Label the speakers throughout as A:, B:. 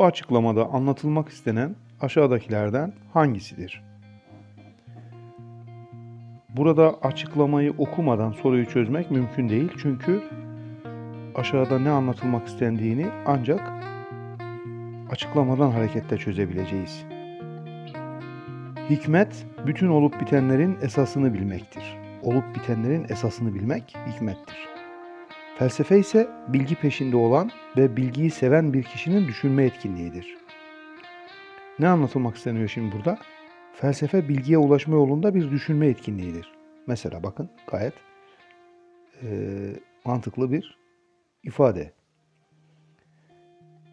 A: Bu açıklamada anlatılmak istenen aşağıdakilerden hangisidir? Burada açıklamayı okumadan soruyu çözmek mümkün değil. Çünkü aşağıda ne anlatılmak istendiğini ancak açıklamadan hareketle çözebileceğiz. Hikmet, bütün olup bitenlerin esasını bilmektir. Olup bitenlerin esasını bilmek hikmettir. Felsefe ise bilgi peşinde olan ve bilgiyi seven bir kişinin düşünme etkinliğidir. Ne anlatılmak isteniyor şimdi burada? Felsefe bilgiye ulaşma yolunda bir düşünme etkinliğidir. Mesela bakın gayet eee, mantıklı bir ifade.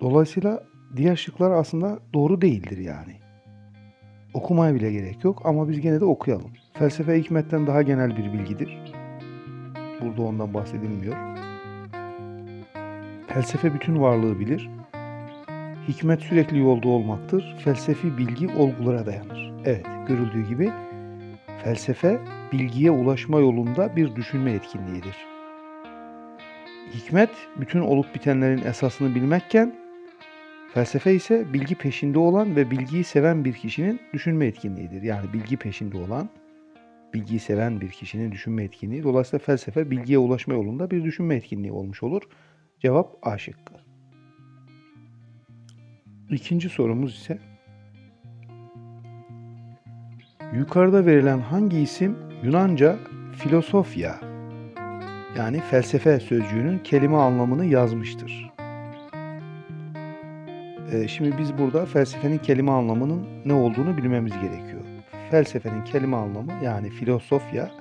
A: Dolayısıyla diğer şıklar aslında doğru değildir yani. Okumaya bile gerek yok ama biz gene de okuyalım. Felsefe hikmetten daha genel bir bilgidir. Burada ondan bahsedilmiyor. Felsefe bütün varlığı bilir. Hikmet sürekli yolda olmaktır. Felsefi bilgi olgulara dayanır. Evet, görüldüğü gibi felsefe bilgiye ulaşma yolunda bir düşünme etkinliğidir. Hikmet bütün olup bitenlerin esasını bilmekken felsefe ise bilgi peşinde olan ve bilgiyi seven bir kişinin düşünme etkinliğidir. Yani bilgi peşinde olan, bilgiyi seven bir kişinin düşünme etkinliği. Dolayısıyla felsefe bilgiye ulaşma yolunda bir düşünme etkinliği olmuş olur. Cevap A şıkkı. İkinci sorumuz ise Yukarıda verilen hangi isim Yunanca filosofya yani felsefe sözcüğünün kelime anlamını yazmıştır? Ee, şimdi biz burada felsefenin kelime anlamının ne olduğunu bilmemiz gerekiyor. Felsefenin kelime anlamı yani filosofya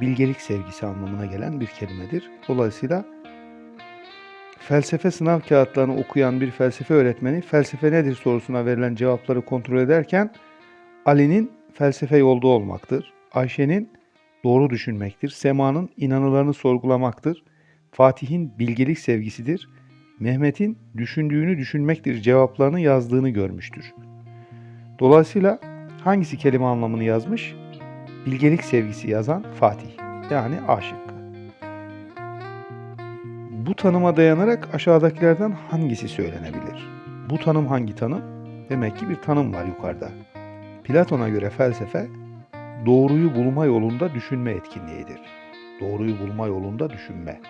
A: bilgelik sevgisi anlamına gelen bir kelimedir. Dolayısıyla felsefe sınav kağıtlarını okuyan bir felsefe öğretmeni felsefe nedir sorusuna verilen cevapları kontrol ederken Ali'nin felsefe yolda olmaktır. Ayşe'nin doğru düşünmektir. Sema'nın inanılarını sorgulamaktır. Fatih'in bilgelik sevgisidir. Mehmet'in düşündüğünü düşünmektir cevaplarını yazdığını görmüştür. Dolayısıyla hangisi kelime anlamını yazmış? Bilgelik sevgisi yazan Fatih. Yani A şıkkı. Bu tanıma dayanarak aşağıdakilerden hangisi söylenebilir? Bu tanım hangi tanım? Demek ki bir tanım var yukarıda. Platon'a göre felsefe doğruyu bulma yolunda düşünme etkinliğidir. Doğruyu bulma yolunda düşünme.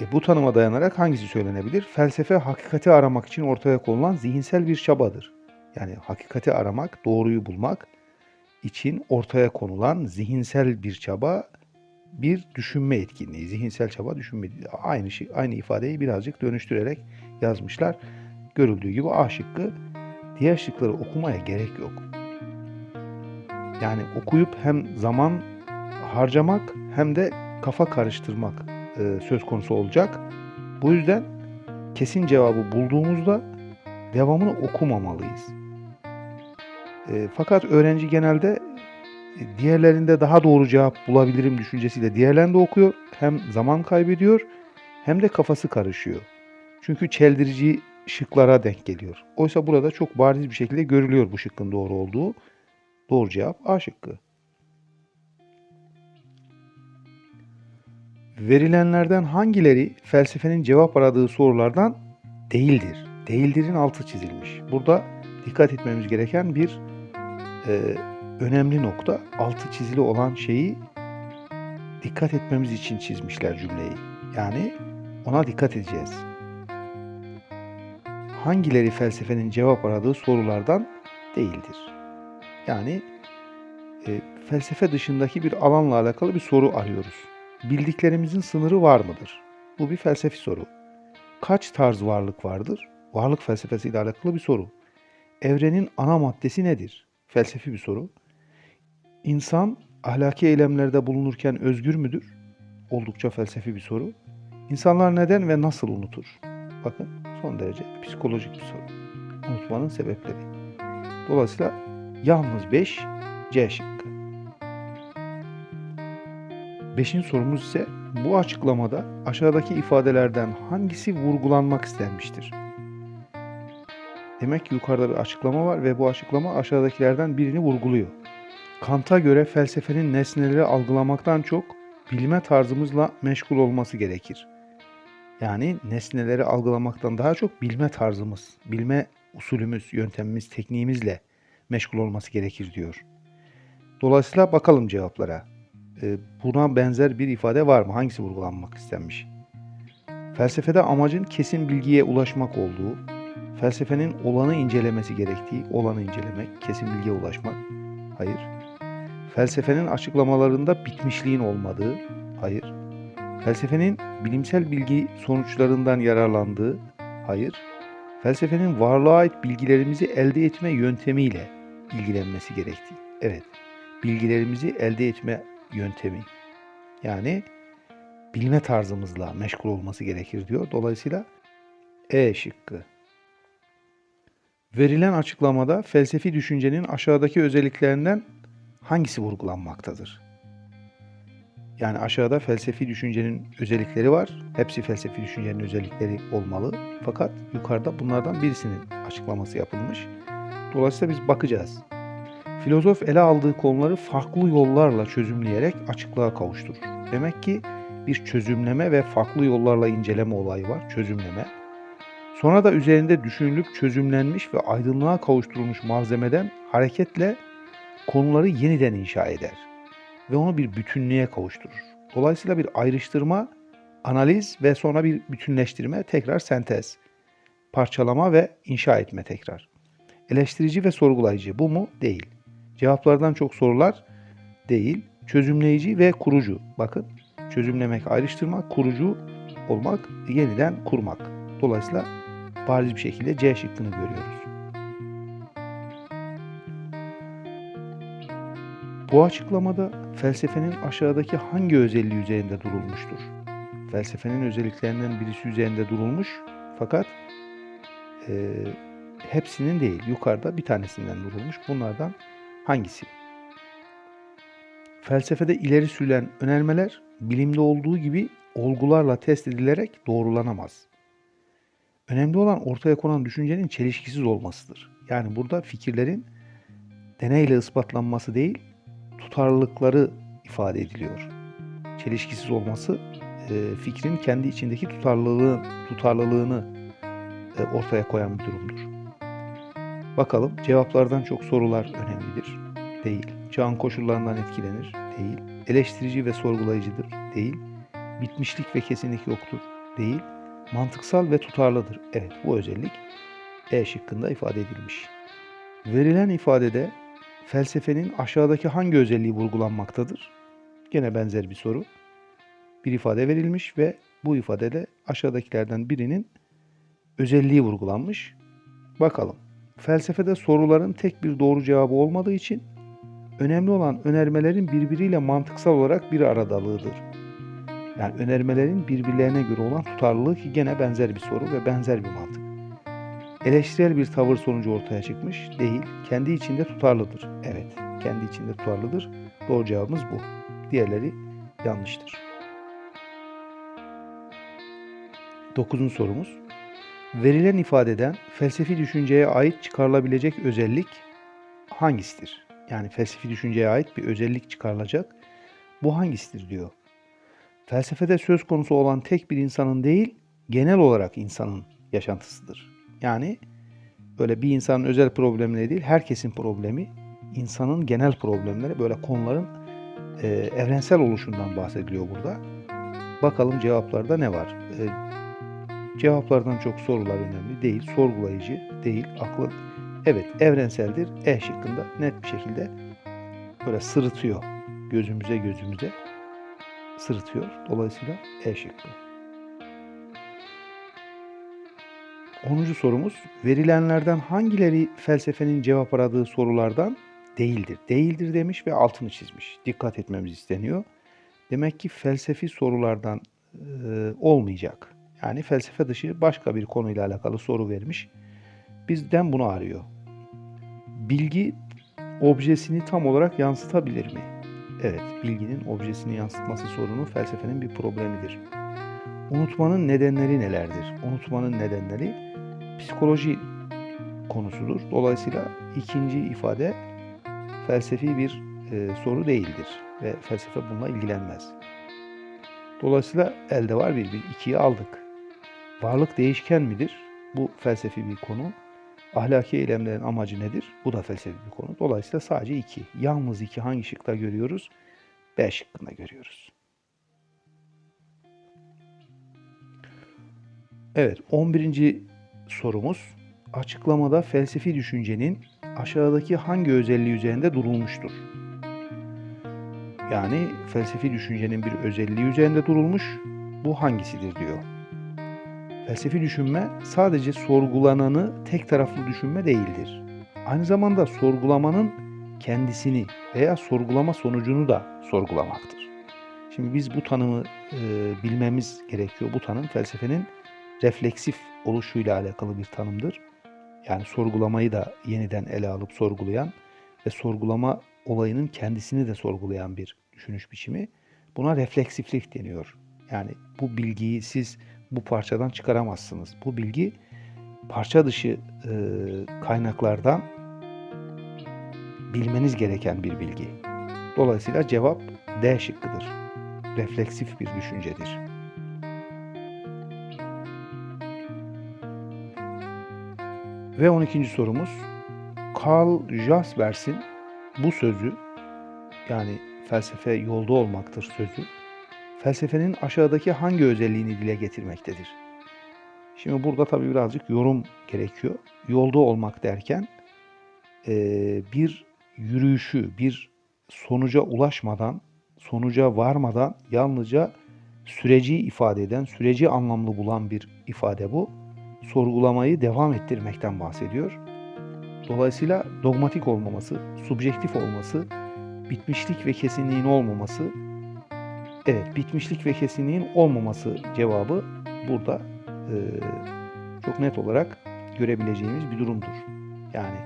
A: E, bu tanıma dayanarak hangisi söylenebilir? Felsefe hakikati aramak için ortaya konulan zihinsel bir çabadır. Yani hakikati aramak, doğruyu bulmak için ortaya konulan zihinsel bir çaba, bir düşünme etkinliği. Zihinsel çaba, düşünme aynı şey, aynı ifadeyi birazcık dönüştürerek yazmışlar. Görüldüğü gibi A şıkkı diğer şıkları okumaya gerek yok. Yani okuyup hem zaman harcamak hem de kafa karıştırmak e, söz konusu olacak. Bu yüzden kesin cevabı bulduğumuzda devamını okumamalıyız. E, fakat öğrenci genelde diğerlerinde daha doğru cevap bulabilirim düşüncesiyle diğerlerinde okuyor. Hem zaman kaybediyor hem de kafası karışıyor. Çünkü çeldirici şıklara denk geliyor. Oysa burada çok bariz bir şekilde görülüyor bu şıkkın doğru olduğu. Doğru cevap A şıkkı. Verilenlerden hangileri felsefenin cevap aradığı sorulardan değildir? Değildir'in altı çizilmiş. Burada dikkat etmemiz gereken bir e, önemli nokta. Altı çizili olan şeyi dikkat etmemiz için çizmişler cümleyi. Yani ona dikkat edeceğiz. Hangileri felsefenin cevap aradığı sorulardan değildir? Yani e, felsefe dışındaki bir alanla alakalı bir soru arıyoruz. Bildiklerimizin sınırı var mıdır? Bu bir felsefi soru. Kaç tarz varlık vardır? Varlık felsefesiyle alakalı bir soru. Evrenin ana maddesi nedir? Felsefi bir soru. İnsan ahlaki eylemlerde bulunurken özgür müdür? Oldukça felsefi bir soru. İnsanlar neden ve nasıl unutur? Bakın son derece psikolojik bir soru. Unutmanın sebepleri. Dolayısıyla yalnız 5 C şıkkı. Beşinci sorumuz ise bu açıklamada aşağıdaki ifadelerden hangisi vurgulanmak istenmiştir? Demek ki yukarıda bir açıklama var ve bu açıklama aşağıdakilerden birini vurguluyor. Kant'a göre felsefenin nesneleri algılamaktan çok bilme tarzımızla meşgul olması gerekir. Yani nesneleri algılamaktan daha çok bilme tarzımız, bilme usulümüz, yöntemimiz, tekniğimizle meşgul olması gerekir diyor. Dolayısıyla bakalım cevaplara. Ee, buna benzer bir ifade var mı? Hangisi vurgulanmak istenmiş? Felsefede amacın kesin bilgiye ulaşmak olduğu, felsefenin olanı incelemesi gerektiği, olanı incelemek, kesin bilgiye ulaşmak. Hayır. Felsefenin açıklamalarında bitmişliğin olmadığı. Hayır. Felsefenin bilimsel bilgi sonuçlarından yararlandığı. Hayır. Felsefenin varlığa ait bilgilerimizi elde etme yöntemiyle ilgilenmesi gerektiği. Evet. Bilgilerimizi elde etme yöntemi. Yani bilme tarzımızla meşgul olması gerekir diyor. Dolayısıyla E şıkkı. Verilen açıklamada felsefi düşüncenin aşağıdaki özelliklerinden hangisi vurgulanmaktadır? Yani aşağıda felsefi düşüncenin özellikleri var. Hepsi felsefi düşüncenin özellikleri olmalı. Fakat yukarıda bunlardan birisinin açıklaması yapılmış. Dolayısıyla biz bakacağız. Filozof ele aldığı konuları farklı yollarla çözümleyerek açıklığa kavuşturur. Demek ki bir çözümleme ve farklı yollarla inceleme olayı var. Çözümleme. Sonra da üzerinde düşünülüp çözümlenmiş ve aydınlığa kavuşturulmuş malzemeden hareketle konuları yeniden inşa eder ve onu bir bütünlüğe kavuşturur. Dolayısıyla bir ayrıştırma, analiz ve sonra bir bütünleştirme, tekrar sentez, parçalama ve inşa etme tekrar. Eleştirici ve sorgulayıcı bu mu? Değil. Cevaplardan çok sorular değil. Çözümleyici ve kurucu. Bakın çözümlemek, ayrıştırmak, kurucu olmak, yeniden kurmak. Dolayısıyla bariz bir şekilde C şıkkını görüyoruz. Bu açıklamada felsefenin aşağıdaki hangi özelliği üzerinde durulmuştur? Felsefenin özelliklerinden birisi üzerinde durulmuş fakat e, hepsinin değil yukarıda bir tanesinden durulmuş. Bunlardan hangisi? Felsefede ileri sürülen önermeler bilimde olduğu gibi olgularla test edilerek doğrulanamaz. Önemli olan ortaya konan düşüncenin çelişkisiz olmasıdır. Yani burada fikirlerin deneyle ispatlanması değil, tutarlılıkları ifade ediliyor. Çelişkisiz olması e, fikrin kendi içindeki tutarlılığı, tutarlılığını e, ortaya koyan bir durumdur. Bakalım cevaplardan çok sorular önemlidir. Değil. Çağın koşullarından etkilenir. Değil. Eleştirici ve sorgulayıcıdır. Değil. Bitmişlik ve kesinlik yoktur. Değil. Mantıksal ve tutarlıdır. Evet bu özellik E şıkkında ifade edilmiş. Verilen ifadede felsefenin aşağıdaki hangi özelliği vurgulanmaktadır? Gene benzer bir soru. Bir ifade verilmiş ve bu ifadede aşağıdakilerden birinin özelliği vurgulanmış. Bakalım. Felsefede soruların tek bir doğru cevabı olmadığı için önemli olan önermelerin birbiriyle mantıksal olarak bir aradalığıdır. Yani önermelerin birbirlerine göre olan tutarlılığı ki gene benzer bir soru ve benzer bir mantık. Eleştirel bir tavır sonucu ortaya çıkmış değil, kendi içinde tutarlıdır. Evet, kendi içinde tutarlıdır. Doğru cevabımız bu. Diğerleri yanlıştır. Dokuzuncu sorumuz. Verilen ifadeden felsefi düşünceye ait çıkarılabilecek özellik hangisidir? Yani felsefi düşünceye ait bir özellik çıkarılacak. Bu hangisidir diyor. Felsefede söz konusu olan tek bir insanın değil, genel olarak insanın yaşantısıdır. Yani böyle bir insanın özel problemleri değil, herkesin problemi, insanın genel problemleri, böyle konuların e, evrensel oluşundan bahsediliyor burada. Bakalım cevaplarda ne var? E, cevaplardan çok sorular önemli değil, sorgulayıcı değil, aklı evet evrenseldir. E şıkkında net bir şekilde böyle sırıtıyor gözümüze gözümüze sırıtıyor. Dolayısıyla E şıkkı. 10. sorumuz verilenlerden hangileri felsefenin cevap aradığı sorulardan değildir? Değildir demiş ve altını çizmiş. Dikkat etmemiz isteniyor. Demek ki felsefi sorulardan e, olmayacak. Yani felsefe dışı başka bir konuyla alakalı soru vermiş. Bizden bunu arıyor. Bilgi objesini tam olarak yansıtabilir mi? Evet, bilginin objesini yansıtması sorunu felsefenin bir problemidir. Unutmanın nedenleri nelerdir? Unutmanın nedenleri psikoloji konusudur. Dolayısıyla ikinci ifade felsefi bir e, soru değildir ve felsefe bununla ilgilenmez. Dolayısıyla elde var bir, bir ikiyi aldık. Varlık değişken midir? Bu felsefi bir konu. Ahlaki eylemlerin amacı nedir? Bu da felsefi bir konu. Dolayısıyla sadece iki. Yalnız iki hangi şıkta görüyoruz? B şıkkında görüyoruz. Evet, 11. sorumuz. Açıklamada felsefi düşüncenin aşağıdaki hangi özelliği üzerinde durulmuştur? Yani felsefi düşüncenin bir özelliği üzerinde durulmuş. Bu hangisidir diyor. Felsefi düşünme sadece sorgulananı tek taraflı düşünme değildir. Aynı zamanda sorgulamanın kendisini veya sorgulama sonucunu da sorgulamaktır. Şimdi biz bu tanımı e, bilmemiz gerekiyor. Bu tanım felsefenin refleksif oluşuyla alakalı bir tanımdır. Yani sorgulamayı da yeniden ele alıp sorgulayan ve sorgulama olayının kendisini de sorgulayan bir düşünüş biçimi. Buna refleksiflik deniyor. Yani bu bilgiyi siz bu parçadan çıkaramazsınız. Bu bilgi parça dışı e, kaynaklardan bilmeniz gereken bir bilgi. Dolayısıyla cevap D şıkkıdır. Refleksif bir düşüncedir. Ve 12. sorumuz Karl Jaspers'in bu sözü yani felsefe yolda olmaktır sözü felsefenin aşağıdaki hangi özelliğini dile getirmektedir? Şimdi burada tabii birazcık yorum gerekiyor. Yolda olmak derken eee, bir yürüyüşü, bir sonuca ulaşmadan, sonuca varmadan yalnızca süreci ifade eden, süreci anlamlı bulan bir ifade bu. Sorgulamayı devam ettirmekten bahsediyor. Dolayısıyla dogmatik olmaması, subjektif olması, bitmişlik ve kesinliğin olmaması, evet bitmişlik ve kesinliğin olmaması cevabı burada eee, çok net olarak görebileceğimiz bir durumdur. Yani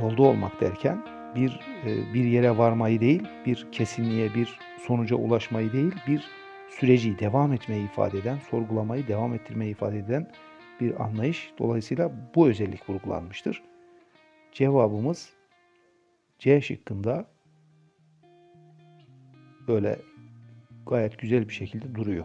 A: yolda olmak derken bir e, bir yere varmayı değil, bir kesinliğe, bir sonuca ulaşmayı değil, bir süreci devam etmeyi ifade eden, sorgulamayı devam ettirmeyi ifade eden bir anlayış. Dolayısıyla bu özellik vurgulanmıştır. Cevabımız C şıkkında böyle gayet güzel bir şekilde duruyor.